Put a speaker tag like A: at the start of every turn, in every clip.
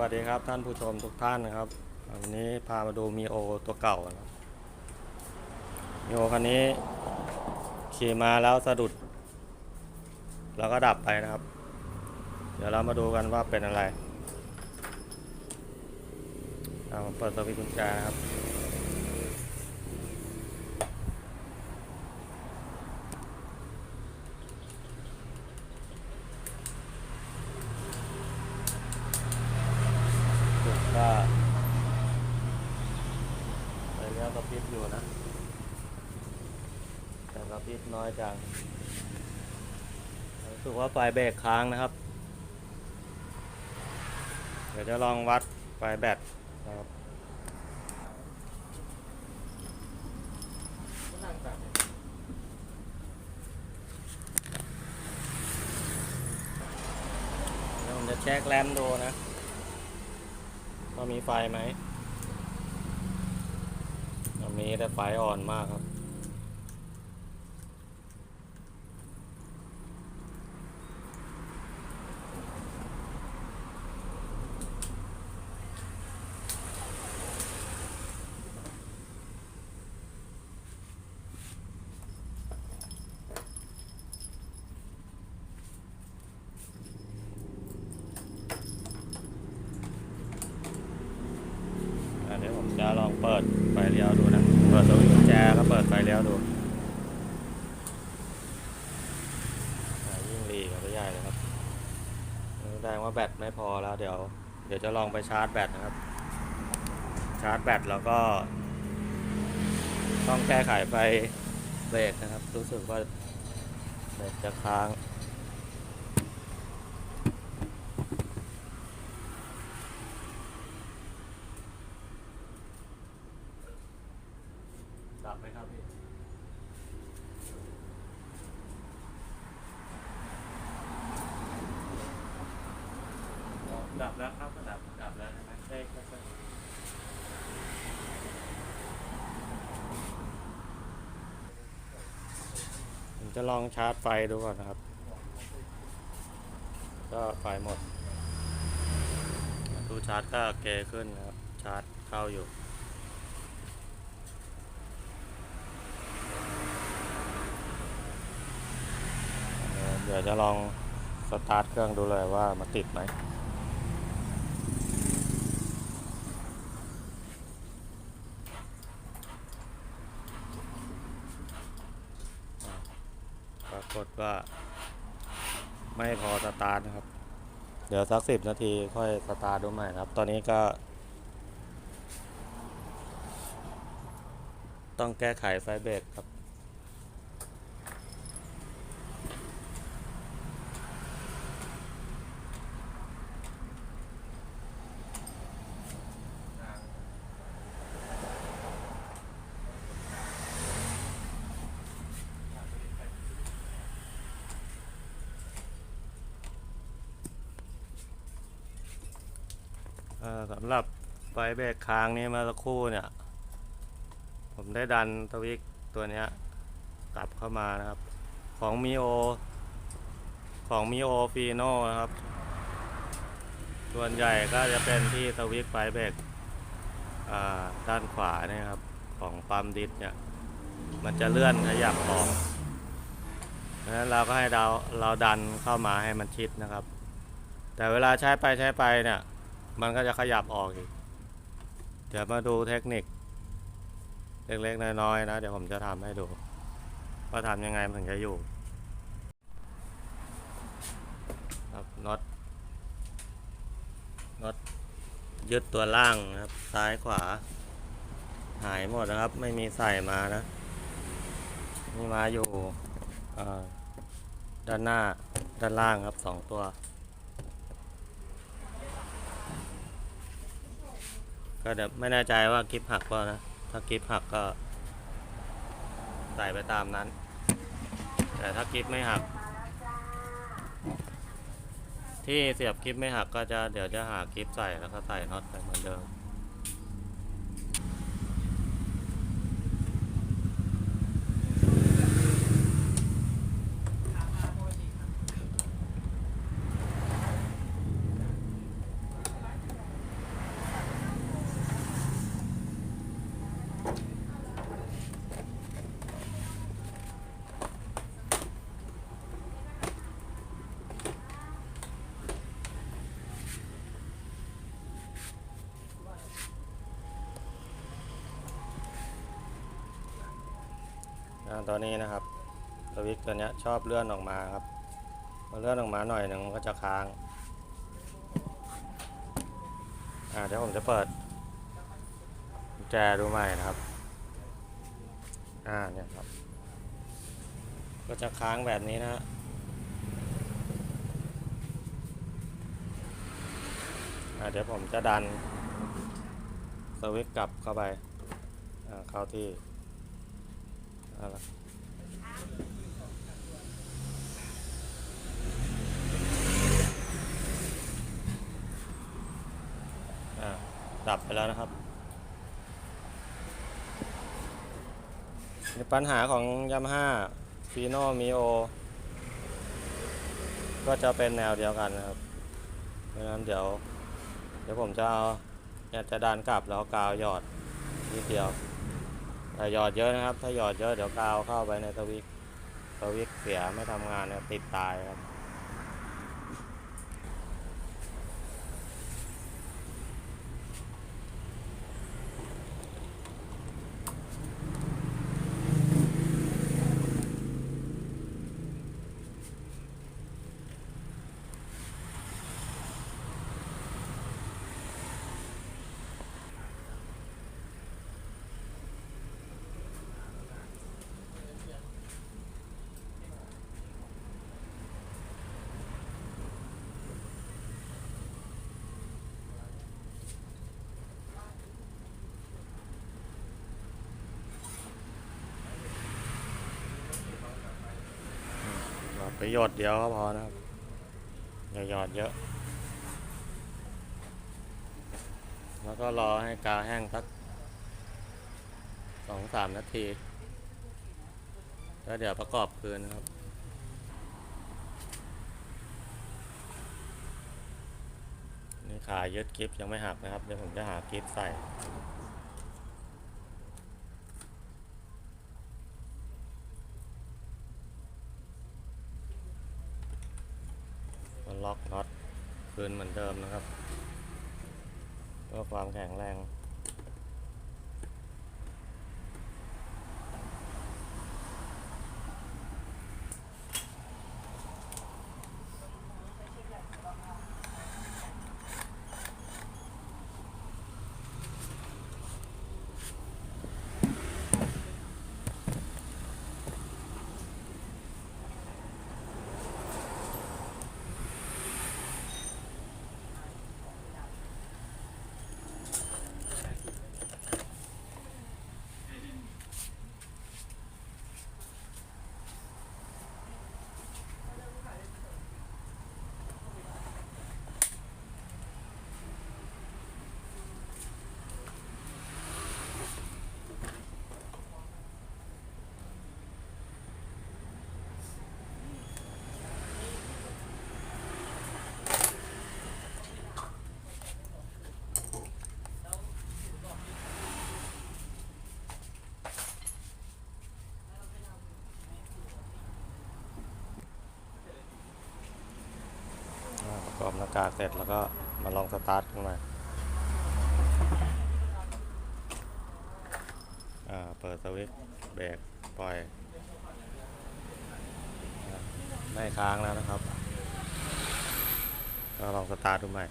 A: วัสดีครับท่านผู้ชมทุกท่านนะครับ วันนี้พามาดูมีโอตัวเก่านะครับมีโอคันนี้ขี่มาแล้วสะดุด แล้วก็ดับไปนะครับ เดี๋ยวเรามาดูกันว่าเป็นอะไรเอาเปิดสวิตช์กุญแจนะครับ สุดก็ไปเลี้ยวกระพริบอยู่นะ แต่กระพริบ น้อยจังรู้สึกว่าไฟเบรกค้างนะครับ เดี๋ยวจะลองวัดไฟแบตนะครับเดี๋ยวผมจะเช็คแรมดูนะว่ามีไฟไหมมีแต่ไฟอ่อนมากครับ อะ เดี๋ยวผมจะลองเปิดไฟเลี้ยวดูนะ เปิดสวิตช์กุญแจแล้วเปิดไฟเลี้ยวดูยิ่งรีกับไปใหญ่เลยครับแสดงว่าแบตไม่พอแล้วเดี๋ยว เดี๋ยวจะลองไปชาร์จแบตนะครับ ชาร์จแบตแล้วก็ ต้องแก้ไขไฟเบรกนะครับ รู้สึกว่าแบตจะค้าง ดับไหมครับพี่ ดับ แล้วครับดับดับแล้วใช่ไหมใช่ใช่ผมจะลองชาร์จไฟดูก่อนนะครับ ก็ไฟหมด ดูชาร์จก็เกขึ้นนะครับ ชาร์จเข้าอยู่เอ่อเดี๋ยวจะลองสตาร์ทเครื่องดูเลยว่ามันติดไหม ปรากฏว่าไม่พอสตาร์ทนะครับ เดี๋ยวสักสิบนาทีค่อยสตาร์ทดูใหม่นะครับ ตอนนี้ก็ ต้องแก้ไขไฟเบรกครับ เอ่อ สำหรับไฟเบรกค้างนี้เมื่อสักครู่เนี่ย ผมได้ดันสวิกตัวนี้กลับเข้ามานะครับ ของมีโอของมีโอฟีโนนะครับ ส่วนใหญ่ก็จะเป็นที่สวิกไฟเบรกด้านขวาเนี่ยครับ ของปั๊มดิสเนี่ย มันจะเลื่อนขยับออกดังนั้นเราก็ให้เราเราดันเข้ามาให้มันชิดนะครับ แต่เวลาใช้ไปใช้ไปเนี่ย มันก็จะขยับออกอีก เดี๋ยวมาดูเทคนิค เล็กๆน้อยๆนะ เดี๋ยวผมจะทำให้ดูว่าทำยังไงมันถึงจะอยู่ครับน็อตน็อตยึดตัวล่างครับ ซ้ายขวา หายหมดนะครับ ไม่มีใส่มานะนี่มาอยู่ด้านหน้าด้านล่างครับสองตัว ก็เดี๋ยวไม่แน่ใจว่ากิฟหักเปล่านะ ถ้ากิฟหักก็ ใส่ไปตามนั้น แต่ถ้ากิฟไม่หัก ที่เสียบกิฟไม่หักก็จะเดี๋ยวจะหากิฟใส่แล้วก็ใส่น็อตไปเหมือนเดิม ตอนนี้นะครับสวิตตัวนี้ชอบเลื่อนออกมาครับพอเลื่อนออกมาหน่อยหนึ่งมันก็จะค้างอ่าเดี๋ยวผมจะเปิดแจดูใหม่นะครับอ่าเนี่ยครับ ก็จะค้างแบบนี้นะฮะอ่าเดี๋ยวผมจะดันสวิตกลับเข้าไปอ่าเข้าที่ เอาละอ่าดับไปแล้วนะครับในปัญหาของ Yamaha Fino Mio ก็จะเป็นแนวเดียวกันนะครับเพราะฉะนั้นเดี๋ยว เดี๋ยวผมจะเอาจะดันกลับแล้วกาวหยอดนิดเดียว ถ้าหยอดเยอะนะครับ ถ้าหยอดเยอะเดี๋ยวกาวเข้าไปในสวิตสวิตเสียไม่ทำงานเนี่ยติดตายครับ หยอดไปหยดเดียวก็พอนะครับอย่าหยอดเยอะ แล้วก็รอให้กาวแห้งสักสองสามนาที แล้วเดี๋ยวประกอบคืนนะครับนี่ขายึดกิฟยังไม่หักนะครับ เดี๋ยวผมจะหากิฟใส่ ก็ล็อกน็อตคื นเหมือนเดิมนะครับ เพื่อความแข็งแรง หน้ากากเสร็จแล้วก็มาลองสตาร์ทขึ้นใหม่อ่าเปิดสวิตช์เบรกปล่อยไม่ค้างแล้วนะครับ ก็ลองสตาร์ทดูใหม่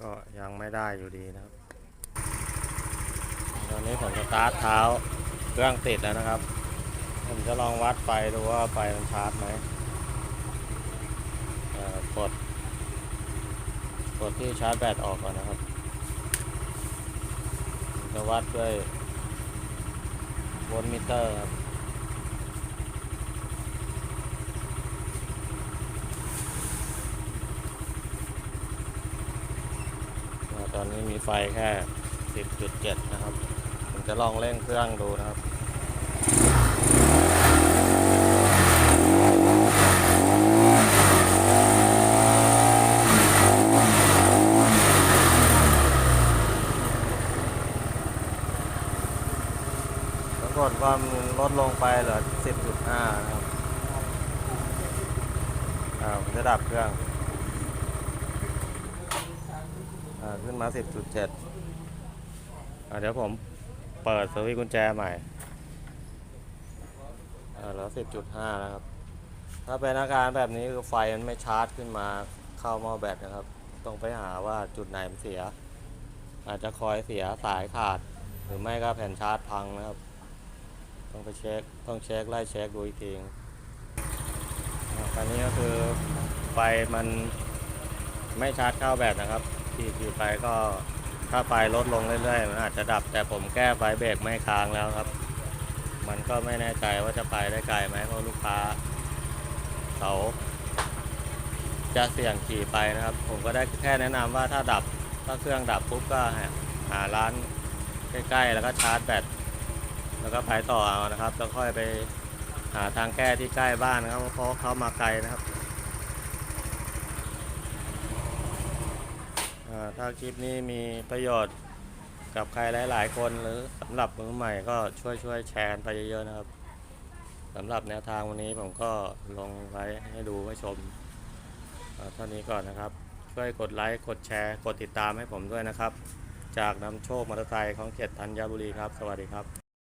A: ก็ ยังไม่ได้อยู่ดีนะครับ ตอนนี้ผมสตาร์ทเท้าเครื่องติดแล้วนะครับ ผมจะลองวัดไฟดูว่าไฟมันชาร์จไหมเอ่อกด กดที่ชาร์จแบตออกก่อนนะครับ จะวัดด้วยโวลต์มิเตอร์ครับ อ่า ตอนนี้มีไฟแค่ 10.7 นะครับ ผมจะลองเร่งเครื่องดูนะครับกฏว่ามันลดลงไปเหลือ 10.5 นะครับ อ่าผมจะดับเครื่อง อ่า ขึ้นมา 10.7อ่าเดี๋ยวผมเปิดสวิตช์กุญแจใหม่อ่าแล้ว 10.5 นะครับ ถ้าเป็นอาการแบบนี้คือไฟมันไม่ชาร์จขึ้นมาเข้าหม้อแบตนะครับ ต้องไปหาว่าจุดไหนมันเสีย อาจจะคอยเสียสายขาด หรือไม่ก็แผ่นชาร์จพังนะครับ ต้องไปเช็ค ต้องเช็คไล่เช็คดูอีกทีอ่าตอนนี้ก็คือไฟมันไม่ชาร์จเข้าแบตนะครับ ขี่ขี่ไปก็ถ้าไฟลดลงเรื่อยๆ มันอาจจะดับ แต่ผมแก้ไฟเบรกไม่ค้างแล้วครับ มันก็ไม่แน่ใจว่าจะไปได้ไกลไหมเพราะลูกค้าเขาจะเสี่ยงขี่ไปนะครับ ผมก็ได้แค่แนะนำว่าถ้าดับถ้าเครื่องดับปุ๊บก็หาหาร้านใกล้ๆแล้วก็ชาร์จแบตแล้วก็ไปต่อเอานะครับแล้วค่อยไปหาทางแก้ที่ใกล้บ้านนะครับเพราะเขามาไกลนะครับอ่า ถ้าคลิปนี้มีประโยชน์กับใครหลาย ๆ คนหรือสำหรับมือใหม่ก็ช่วยช่วยแชร์ไปเยอะๆนะครับสำหรับแนวทางวันนี้ผมก็ลงไว้ให้ดูให้ชมเอ่อเท่านี้ก่อนนะครับ ช่วยกดไลค์กดแชร์ กดติดตามให้ผมด้วยนะครับ จากนำโชคมอเตอร์ไซค์ของเขตธัญบุรีครับ สวัสดีครับ